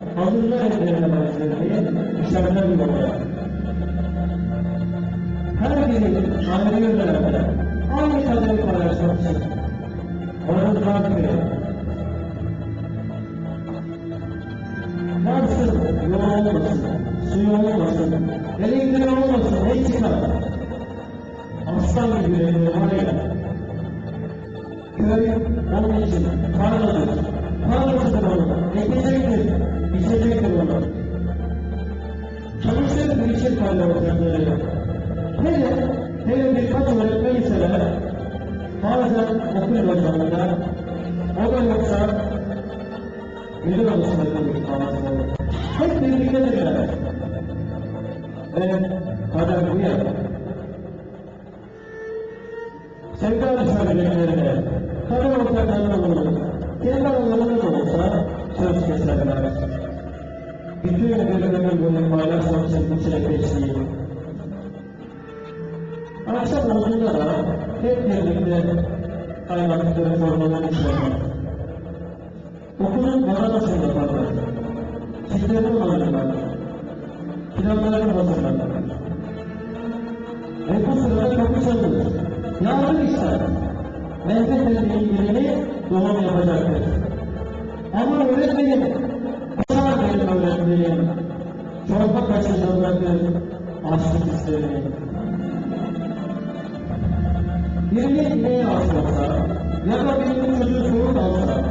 Hazırlar evlerine benzetmeyi dışarıdan bir olaya. Her biri ayrı yönlerde aynı kaderi paylaşmak için oranı bırakmıyor. Varsın, yol olmasın, suyu olmasın, elektriği olmasın, ne çıkar? Aslan gibi yüreği var ya, köy onun için tarladır. Tarlasıdır Bir için tarla ocakları. Hele, hele birkaç öğretmen iseler, bazen okul başlarında, o da yoksa müdür odasında kalır bazıları. Hep birliktedirler. Ve kader bu ya. Boyu paylaşmak için bu çilekeşliği. Akşam olduğunda da hep birlikte kaymaklıkları formalarını içerler. Okulun varanasını yaparlar. Çiftlerini onarırlar. Planlarını hazırlarlar. Ve bu sırada kapı çalınır. Yardım ister. Mehmet ile ilgili doğum yapacaktır. Ama öğretmenim, Pazar benim öğretmenim. Çorba kaçıracaktır. Açlık isterim. Birini neye asılsa, ya da birinin çocuğu soğuk alsa,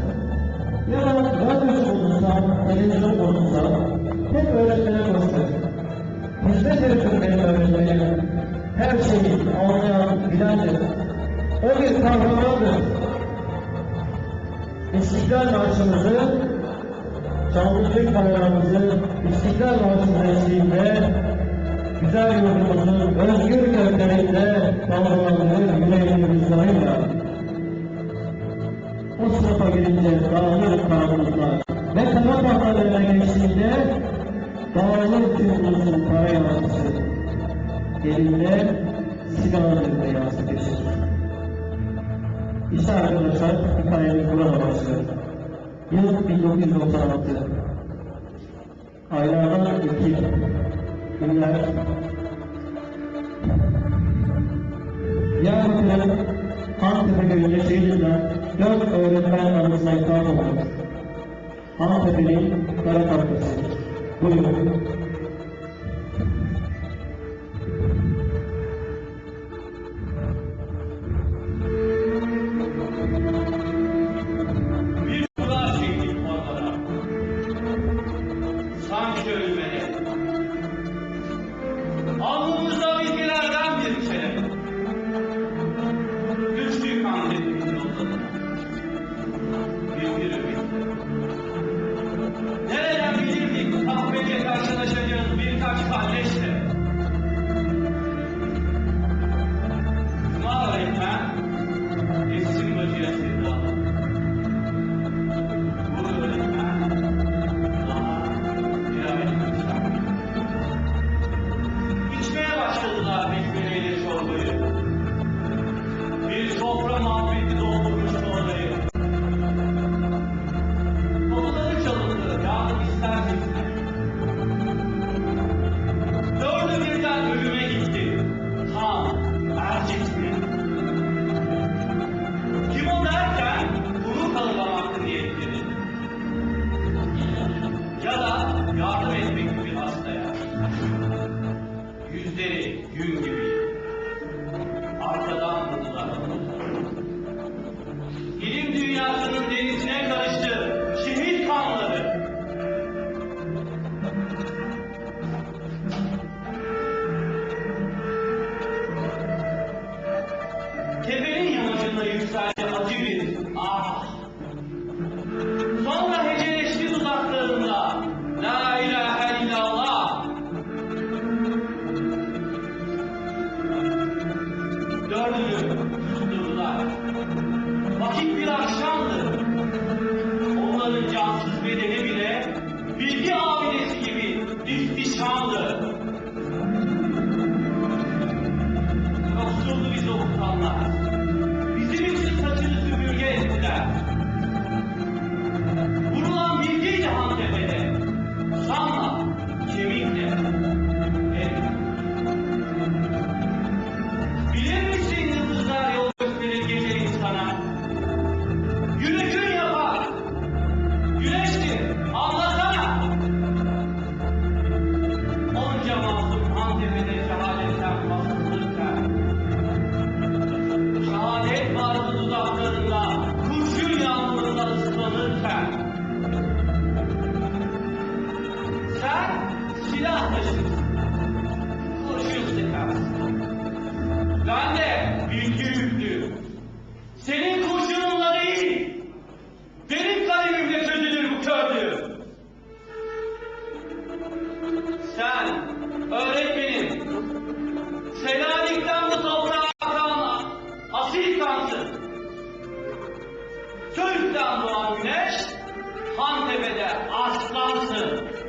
ya da radyosu bulunsa, televizyon bulunsa, hep öğretmene koştur. Hizmet ederim benim öğretmenim. Her şeyi anlayan, bilendir. O bir kahramandır. İstiklal Marşımızı, Çavuşluk bayrağımızı İstiklal eşliğinde güzel yurdumuzun özgür göklerinde dalgalandığı yüreğinin rüzgarıyla o sınıfa girince dağılır kanunlar ve kara tahtalarına geçtiğinde dağılır tüm ulusun para yansısı. Elinde silahın beyazı geçir. İşte arkadaşlar hikayemiz burada başlıyor. Yıl 1996. Aylardan iki günler Diyarbakır'ın Antep'e köyünde şehirden dört öğretmen anısına ithaf olmuş. Antep'in kara kapısı. Buyurun. bedene bile bilgi abidesi gibi ihtişamlı Söğüt'ten doğan güneş, Hantepe'de aslansın.